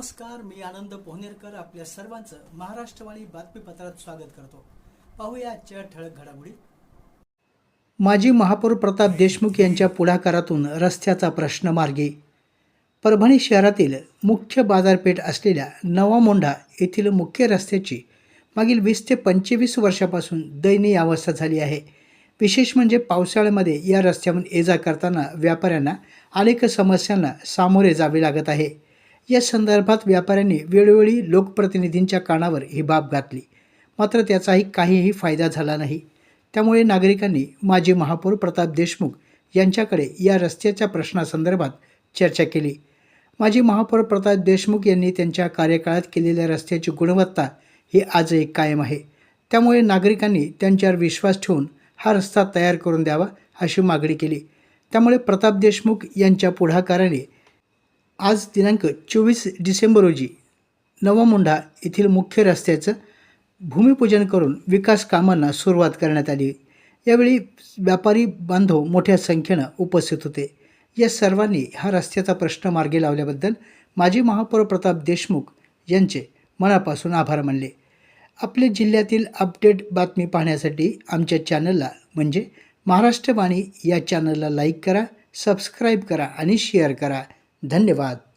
नमस्कार मी आनंद पोहनेरकर आपल्या सर्वांचं महाराष्ट्रवाणी बातमीपत्रात स्वागत करतो. पाहूया आजच्या ठळक घडामोडी. माजी महापौर प्रताप देशमुख यांच्या पुढाकारातून रस्त्याचा प्रश्न मार्गी. परभणी शहरातील मुख्य बाजारपेठ असलेल्या नवा मोंढा येथील मुख्य रस्त्याची मागील वीस ते पंचवीस वर्षापासून दयनीय अवस्था झाली आहे. विशेष म्हणजे पावसाळ्यामध्ये या रस्त्यावरून ये जा करताना व्यापाऱ्यांना अनेक समस्यांना सामोरे जावे लागत आहे. या संदर्भात व्यापाऱ्यांनी वेळोवेळी लोकप्रतिनिधींच्या कानावर ही बाब घातली. मात्र त्याचाही काहीही फायदा झाला नाही. त्यामुळे नागरिकांनी माजी महापौर प्रताप देशमुख यांच्याकडे या रस्त्याच्या प्रश्नासंदर्भात चर्चा केली. माजी महापौर प्रताप देशमुख यांनी त्यांच्या कार्यकाळात केलेल्या रस्त्याची गुणवत्ता ही आजही कायम आहे. त्यामुळे नागरिकांनी त्यांच्यावर विश्वास ठेवून हा रस्ता तयार करून द्यावा अशी मागणी केली. त्यामुळे प्रताप देशमुख यांच्या पुढाकाराने आज दिनांक चोवीस डिसेंबर रोजी नवामुंडा येथील मुख्य रस्त्याचं भूमिपूजन करून विकास कामांना सुरुवात करण्यात आली. यावेळी व्यापारी बांधव मोठ्या संख्येनं उपस्थित होते. या सर्वांनी हा रस्त्याचा प्रश्न मार्गी लावल्याबद्दल माजी महापौर प्रताप देशमुख यांचे मनापासून आभार मानले. आपले जिल्ह्यातील अपडेट बातमी पाहण्यासाठी आमच्या चॅनलला म्हणजे महाराष्ट्रवाणी या चॅनलला लाईक करा सबस्क्राईब करा आणि शेअर करा. धन्यवाद.